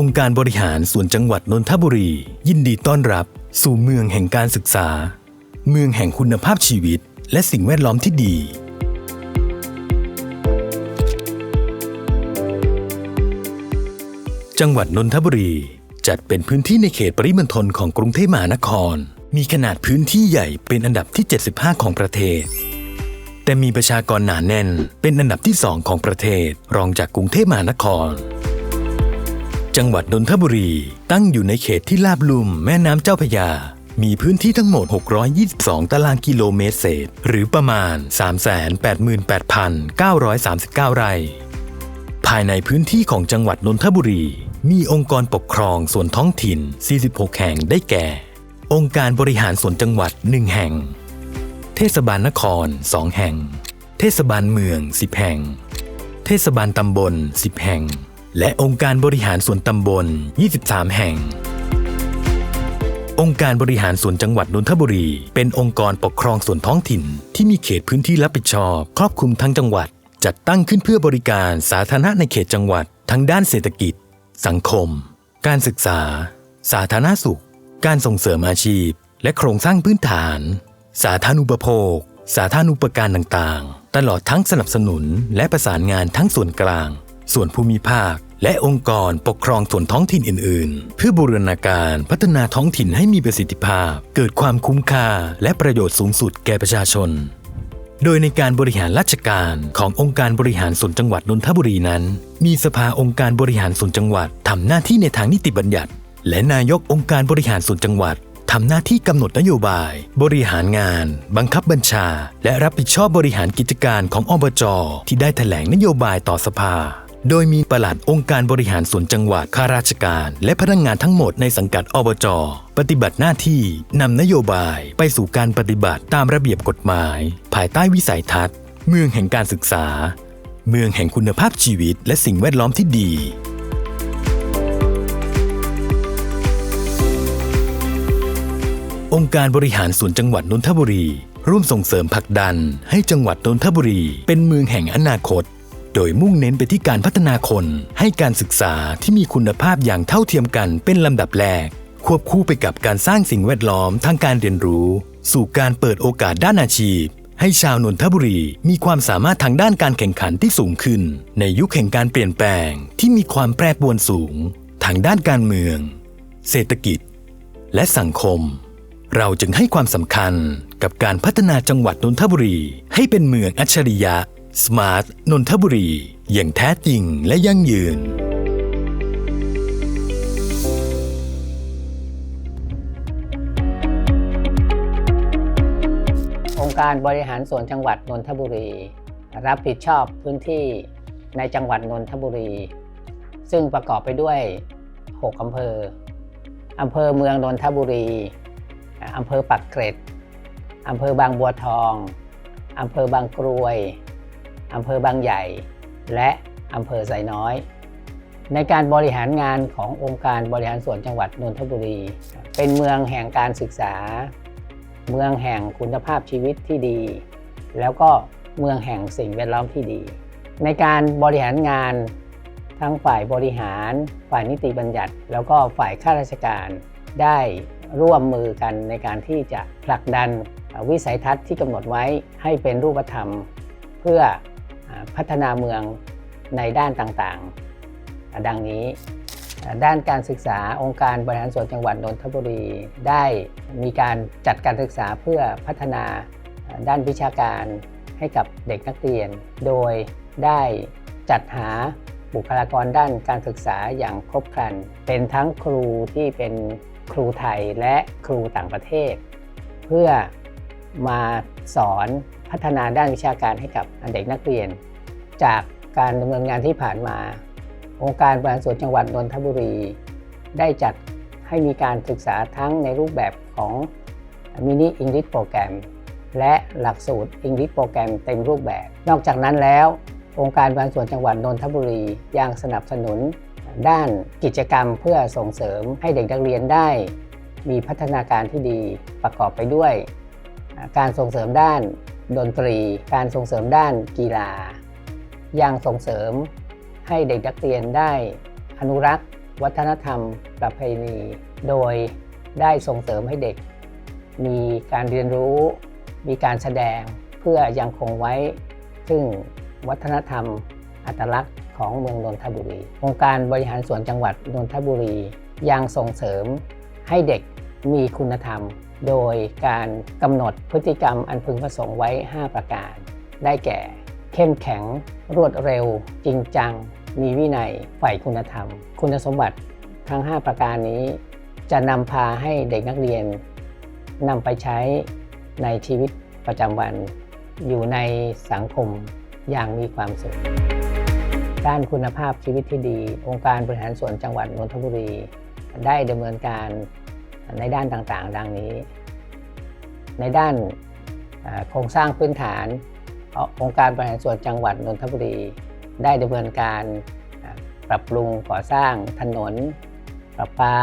องค์การบริหารส่วนจังหวัดนนทบุรี ยินดีต้อนรับ สู่เมืองแห่งการศึกษา เมืองแห่งคุณภาพชีวิต และสิ่งแวดล้อมที่ดี จังหวัดนนทบุรีจัดเป็นพื้นที่ในเขตปริมณฑลของกรุงเทพมหานคร มีขนาดพื้นที่ใหญ่เป็นอันดับที่ 75 ของประเทศ แต่มีประชากรหนาแน่น เป็นอันดับที่2ของประเทศ รองจากกรุงเทพมหานคร จังหวัดนนทบุรี ตั้งอยู่ในเขตที่ราบลุ่มแม่น้ำเจ้าพยา มีพื้นที่ทั้งหมด 622 ตารางกิโลเมตรเศษ หรือประมาณ 388,939 ไร่ ภายในพื้นที่ของจังหวัดนนทบุรี มีองค์กรปกครองส่วนท้องถิ่น 46 แห่งได้แก่ องค์การบริหารส่วนจังหวัด 1 แห่ง เทศบาลนคร 2 แห่ง เทศบาลเมือง 10 แห่ง เทศบาลตำบล 10 แห่ง และองค์การบริหารส่วนตำบล 23 แห่ง องค์การบริหารส่วนจังหวัดนนทบุรี เป็นองค์กรปกครองส่วนท้องถิ่น ที่มีเขตพื้นที่รับผิดชอบ ครอบคลุมทั้งจังหวัด จัดตั้งขึ้นเพื่อบริการสาธารณะในเขตจังหวัด ทั้งด้านเศรษฐกิจ สังคม การศึกษา สาธารณสุข การส่งเสริมอาชีพ และโครงสร้างพื้นฐาน สาธารณูปโภค สาธารณูปการต่างๆ ตลอดทั้งสนับสนุนและประสานงานทั้งส่วนกลาง ส่วนภูมิภาค และองค์กรปกครองส่วนท้องถิ่นอื่น ๆ เพื่อบูรณาการพัฒนาท้องถิ่นให้มีประสิทธิภาพ เกิดความคุ้มค่าและประโยชน์สูงสุดแก่ประชาชน โดยในการบริหารราชการขององค์การบริหารส่วนจังหวัดนนทบุรีนั้น มีสภาองค์การบริหารส่วนจังหวัดทำหน้าที่ในทางนิติบัญญัติ และนายกองค์การบริหารส่วนจังหวัดทำหน้าที่กำหนดนโยบาย บริหารงาน บังคับบัญชา และรับผิดชอบบริหารกิจการของอบจที่ได้แถลงนโยบายต่อสภา โดยมีปลัดองค์การบริหารส่วนจังหวัดข้าราชการ และพนักงงานทั้งหมดในสังกัดอบจ ปฏิบัติหน้าที่นำนโยบายไปสู่การปฏิบัติตามระเบียบกฎหมาย ภายใต้วิสัยทัศน์ เมืองแห่งการศึกษา เมืองแห่งคุณภาพชีวิต และสิ่งแวดล้อมที่ดีองค์การบริหารส่วนจังหวัดนนทบุรี ร่วมส่งเสริมผลักดันให้จังหวัดนนทบุรี เป็นเมืองแห่งอนาคต โดยมุ่งเน้นไปที่การพัฒนาคน ให้การศึกษาที่มีคุณภาพอย่างเท่าเทียมกันเป็นลำดับแรก ควบคู่ไปกับการสร้างสิ่งแวดล้อมทางการเรียนรู้ สู่การเปิดโอกาสด้านอาชีพ ให้ชาวนนทบุรีมีความสามารถทางด้านการแข่งขันที่สูงขึ้น ในยุคแห่งการเปลี่ยนแปลงที่มีความแปรปรวนสูง ทางด้านการเมือง เศรษฐกิจ และสังคม เราจึงให้ความสำคัญกับการพัฒนาจังหวัดนนทบุรี ให้เป็นเมืองอัจฉริยะ Smart นนทบุรี อย่างแท้จริงและยั่งยืน องค์การบริหารส่วนจังหวัดนนทบุรี รับผิดชอบพื้นที่ในจังหวัดนนทบุรี ซึ่งประกอบไปด้วย 6 อำเภอ อำเภอเมืองนนทบุรี อำเภอปักเกร็ด อำเภอบางบัวทอง อำเภอบางกรวย อำเภอบางใหญ่ และอำเภอไซน้อย ในการบริหารงานขององค์การบริหารส่วนจังหวัดนนทบุรี เป็นเมืองแห่งการศึกษา เมืองแห่งคุณภาพชีวิตที่ดี แล้วก็เมืองแห่งสิ่งแวดล้อมที่ดี ในการบริหารงานทั้งฝ่ายบริหาร ฝ่ายนิติบัญญัติ แล้วก็ฝ่ายข้าราชการได้ร่วมมือกันในการที่จะผลักดันวิสัยทัศน์ที่กำหนดไว้ให้เป็นรูปธรรม เพื่อ พัฒนาเมืองในด้านต่างๆ ดังนี้ ด้านการศึกษาองค์การบริหารส่วนจังหวัดนนทบุรี ได้มีการจัดการศึกษาเพื่อพัฒนาด้านวิชาการให้กับเด็กนักเรียน โดยได้จัดหาบุคลากรด้านการศึกษาอย่างครบครัน เป็นทั้งครูที่เป็นครูไทยและครูต่างประเทศ เพื่อ มาสอนพัฒนาด้านวิชาการให้กับเด็กนักเรียน จากการดำเนินงานที่ผ่านมา องค์การบริหารส่วนจังหวัดนนทบุรี ได้จัดให้มีการศึกษาทั้งในรูปแบบของมินิอังกฤษโปรแกรมและหลักสูตรอังกฤษโปรแกรมเต็มรูปแบบ นอกจากนั้นแล้ว องค์การบริหารส่วนจังหวัดนนทบุรียังสนับสนุนด้านกิจกรรมเพื่อส่งเสริมให้เด็กนักเรียนได้ มีพัฒนาการที่ดีประกอบไปด้วย การส่งเสริมด้านดนตรี การส่งเสริมด้านกีฬา ยังส่งเสริมให้เด็กนักเรียนได้อนุรักษ์ วัฒนธรรม ประเพณี โดยได้ส่งเสริมให้เด็ก มีการเรียนรู้ มีการแสดงเพื่อยังคงไว้ ซึ่งวัฒนธรรม อัตลักษณ์ของเมืองนนทบุรีองค์การบริหารส่วนจังหวัดนนทบุรี ยังส่งเสริมให้เด็กมีคุณธรรม โดยการกำหนดพฤติกรรมอันพึงประสงค์ไว้ 5 ประการ ได้แก่ เข้มแข็ง รวดเร็ว จริงจัง มีวินัยใฝ่คุณธรรม คุณสมบัติทั้ง 5 ประการนี้ จะนำพาให้เด็กนักเรียนนำไปใช้ในชีวิตประจำวัน อยู่ในสังคมอย่างมีความสุข ด้านคุณภาพชีวิตที่ดี องค์การบริหารส่วนจังหวัดนนทบุรี ได้ดำเนินการ ในด้านต่างๆ ดังนี้ ในด้านโครงสร้างพื้นฐาน องค์การบริหารส่วนจังหวัดนนทบุรี ได้ดำเนินการปรับปรุงก่อสร้างถนน ประปา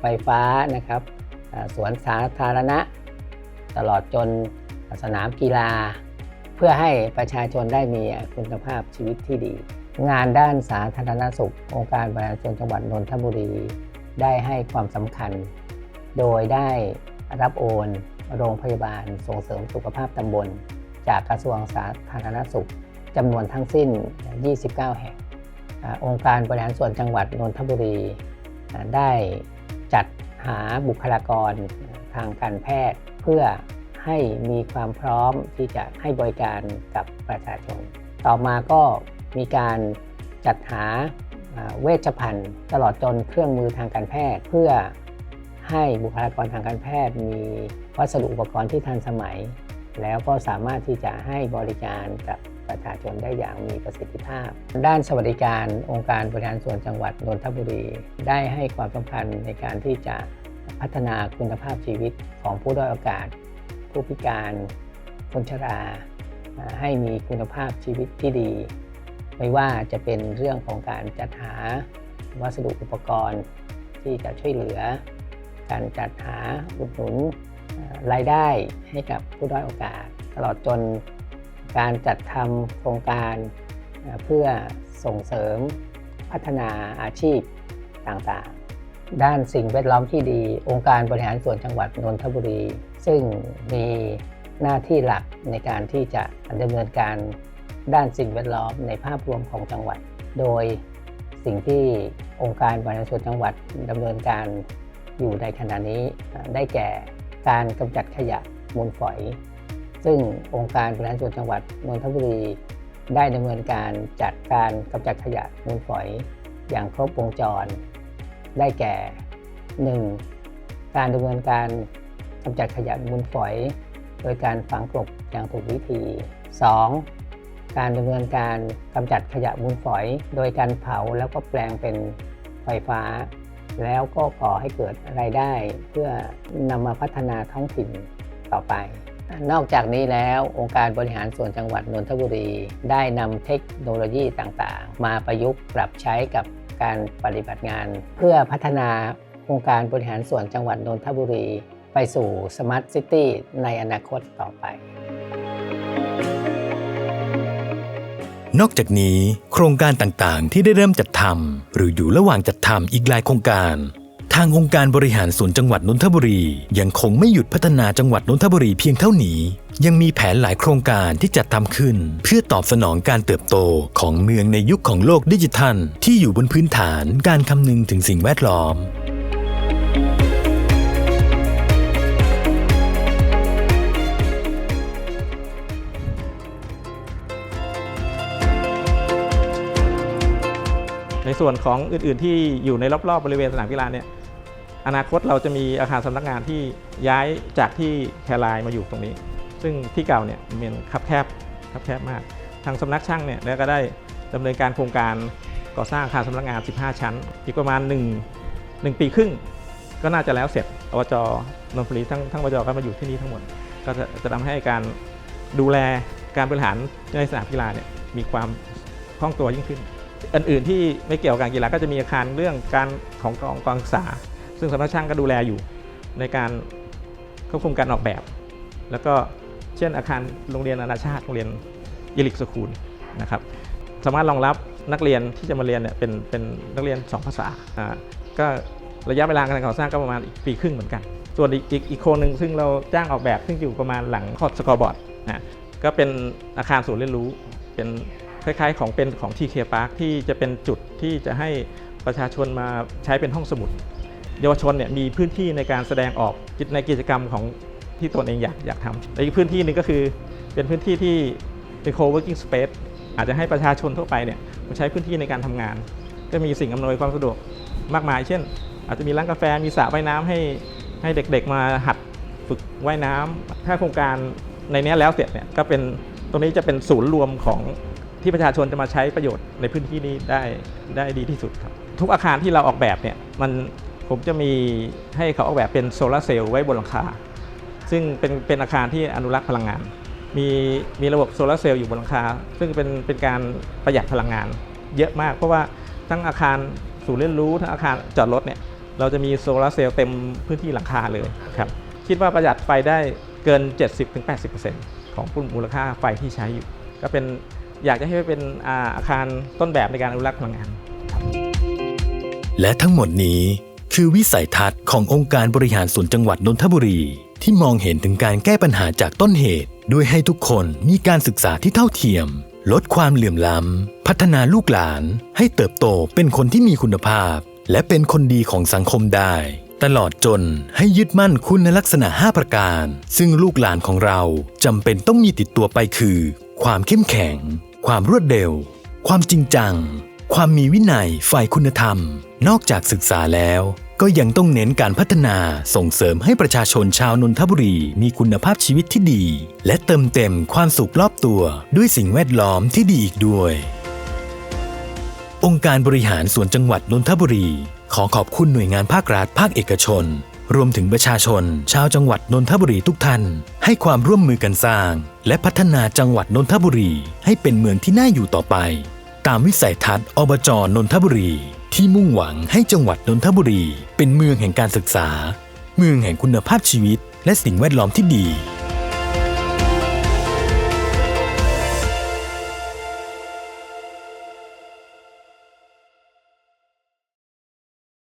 ไฟฟ้านะครับสวนสาธารณะ ตลอดจนสนามกีฬา เพื่อให้ประชาชนได้มีคุณภาพชีวิตที่ดี งานด้านสาธารณสุข องค์การบริหารส่วนจังหวัดนนทบุรี ได้ให้ความสำคัญ โดยได้รับโอนโรงพยาบาลส่งเสริมสุขภาพตำบล จากกระทรวงสาธารณสุขจำนวนทั้งสิ้น 29 แห่ง องค์การบริหารส่วนจังหวัดนนทบุรี ได้จัดหาบุคลากรทางการแพทย์เพื่อให้มีความพร้อมที่จะให้บริการกับประชาชน ต่อมาก็มีการจัดหาเวชภัณฑ์ตลอดจนเครื่องมือทางการแพทย์เพื่อ ให้บุคลากรทางการแพทย์มีวัสดุอุปกรณ์ที่ทันสมัย แล้วก็สามารถที่จะให้บริการกับประชาชนได้อย่างมีประสิทธิภาพ ด้านสวัสดิการองค์การบริหารส่วนจังหวัดนนทบุรี ได้ให้ความสำคัญในการที่จะพัฒนาคุณภาพชีวิตของผู้ด้อยโอกาส ผู้พิการคนชราอ่าให้มีคุณภาพชีวิตที่ดี ไม่ว่าจะเป็นเรื่องของการจัดหาวัสดุอุปกรณ์ที่จะช่วยเหลือ การจัดหาอุดหนุนรายได้ให้กับผู้ด้อยโอกาส ตลอดจนการจัดทำโครงการเพื่อส่งเสริมพัฒนาอาชีพต่างๆ ด้านสิ่งแวดล้อมที่ดี องค์การบริหารส่วนจังหวัดนนทบุรี ซึ่งมีหน้าที่หลักในการที่จะดำเนินการด้านสิ่งแวดล้อมในภาพรวมของจังหวัด โดยสิ่งที่องค์การบริหารส่วนจังหวัดดำเนินการ อยู่ในขณะนี้ได้แก่การกำจัดขยะมูลฝอย ซึ่งองค์การบริหารส่วนจังหวัดนนทบุรีได้ดำเนินการจัดการกำจัดขยะมูลฝอย อย่างครบวงจร ได้แก่ 1. การดำเนินการกำจัดขยะมูลฝอย โดยการฝังกลบอย่างถูกวิธี 2. การดำเนินการกำจัดขยะมูลฝอย โดยการเผาแล้วก็แปลงเป็นไฟฟ้า แล้วก็ก่อให้เกิดรายได้เพื่อนำมาพัฒนาท้องถิ่นต่อไป นอกจากนี้แล้วองค์การบริหารส่วนจังหวัดนนทบุรี ได้นำเทคโนโลยีต่างๆ มาประยุกต์ปรับใช้กับการปฏิบัติงาน เพื่อพัฒนาองค์การบริหารส่วนจังหวัดนนทบุรี ไปสู่สมาร์ทซิตี้ในอนาคตต่อไป นอกจากนี้ โครงการต่างๆ ที่ได้เริ่มจัดทำหรืออยู่ระหว่างจัดทำอีกหลายโครงการ ทางองค์การบริหารส่วนจังหวัดนนทบุรี ยังคงไม่หยุดพัฒนาจังหวัดนนทบุรีเพียงเท่านี้ ยังมีแผนหลายโครงการที่จัดทำขึ้น เพื่อตอบสนองการเติบโตของเมืองในยุคของโลกดิจิทัล ที่อยู่บนพื้นฐานการคำนึงถึงสิ่งแวดล้อม ในส่วนของอื่น ๆ ที่อยู่ในรอบๆบริเวณสนามกีฬาเนี่ยอนาคตเราจะมีอาคารสำนักงานที่ย้ายจากที่แครายมาอยู่ตรงนี้ ซึ่งที่เก่าเนี่ยมันคับแคบคับแคบมาก ทางสำนักช่างเนี่ยแล้วก็ได้ดำเนินการโครงการก่อสร้างอาคารสำนักงาน 15 ชั้น อีกประมาณ 1 1 ปีครึ่ง ก็น่าจะแล้วเสร็จอบจนนทบุรีทั้งทั้งอบจก็มาอยู่ที่นี่ทั้งหมด ก็จะจะทำให้การดูแลการบริหารในสนามกีฬาเนี่ยมีความคล่องตัวยิ่งขึ้น อื่นๆที่ไม่เกี่ยวกับการกีฬาก็จะมีอาคารเรื่องการของกองกองศึกษา ซึ่งสำนักช่างก็ดูแลอยู่ในการควบคุมการออกแบบ แล้วก็เช่นอาคารโรงเรียนนานาชาติโรงเรียนยิลิกสคูลนะครับสามารถรองรับนักเรียนที่จะมาเรียนเนี่ยเป็นเป็นนักเรียน 2 ภาษาอ่าก็ระยะเวลาการก่อสร้างก็ประมาณอีกปีครึ่งเหมือนกัน ส่วนอีกอีกอีกโครงหนึ่งซึ่งเราจ้างออกแบบซึ่งอยู่ประมาณหลังคอร์ดสกอร์บอร์ดนะก็เป็นอาคารศูนย์เรียนรู้เป็น คล้ายๆ ของเป็นของ TK Park ที่จะเป็นจุดที่จะให้ประชาชนมาใช้เป็นห้องสมุด เยาวชนเนี่ยมีพื้นที่ในการแสดงออกในกิจกรรมของที่ตนเองอยากอยากทำและอีกพื้นที่หนึ่งก็คือเป็นพื้นที่ที่เป็น co-working space อาจจะให้ประชาชนทั่วไปเนี่ยมาใช้พื้นที่ในการทำงาน ก็มีสิ่งอำนวยความสะดวกมากมาย เช่น อาจจะมีร้านกาแฟมีสระว่ายน้ำให้ให้เด็กๆมาหัดฝึกว่ายน้ำถ้าโครงการในนี้แล้วเสร็จเนี่ยก็เป็นตรงนี้จะเป็นศูนย์รวมของ ที่ประชาชนจะมาใช้ประโยชน์ในพื้นที่นี้ได้ได้ดีที่สุดครับ ทุกอาคารที่เราออกแบบเนี่ยมันผมจะมีให้เขาออกแบบเป็นโซลาร์เซลล์ไว้บนหลังคา ซึ่งเป็นเป็นอาคารที่อนุรักษ์พลังงาน มีมีระบบโซลาร์เซลล์อยู่บนหลังคา ซึ่งเป็นเป็นการประหยัดพลังงานเยอะมาก เพราะว่าทั้งอาคารศูนย์เรียนรู้ทั้งอาคารจอดรถเนี่ยเราจะมีโซลาร์เซลล์เต็มพื้นที่หลังคาเลยครับคิดว่าประหยัดไฟได้เกิน 70-80%ของมูลค่าไฟที่ใช้อยู่ ก็เป็น อยากจะให้เป็นอาคารต้นแบบในการอนุรักษ์พลังงานและทั้งหมดนี้คือวิสัยทัศน์ขององค์การบริหารส่วนจังหวัดนนทบุรี ที่มองเห็นถึงการแก้ปัญหาจากต้นเหตุ ด้วยให้ทุกคนมีการศึกษาที่เท่าเทียม ลดความเหลื่อมล้ำ พัฒนาลูกหลาน ให้เติบโตเป็นคนที่มีคุณภาพ และเป็นคนดีของสังคมได้ ตลอดจนให้ยึดมั่นคุณลักษณะ 5 ประการ ซึ่งลูกหลานของเราจำเป็นต้องมีติดตัวไปคือ ความเข้มแข็ง ความรวดเร็ว ความจริงจัง ความมีวินัยฝ่ายคุณธรรม นอกจากศึกษาแล้ว ก็ยังต้องเน้นการพัฒนาส่งเสริมให้ประชาชนชาวนนทบุรีมีคุณภาพชีวิตที่ดี และเติมเต็มความสุขรอบตัวด้วยสิ่งแวดล้อมที่ดีอีกด้วย องค์การบริหารส่วนจังหวัดนนทบุรี ขอขอบคุณหน่วยงานภาครัฐภาคเอกชน รวมถึงประชาชน ชาวจังหวัดนนทบุรีทุกท่าน ให้ความร่วมมือกันสร้าง และพัฒนาจังหวัดนนทบุรี ให้เป็นเมืองที่น่าอยู่ต่อไป ตามวิสัยทัศน์อบจนนทบุรี ที่มุ่งหวังให้จังหวัดนนทบุรี เป็นเมืองแห่งการศึกษา เมืองแห่งคุณภาพชีวิต และสิ่งแวดล้อมที่ดี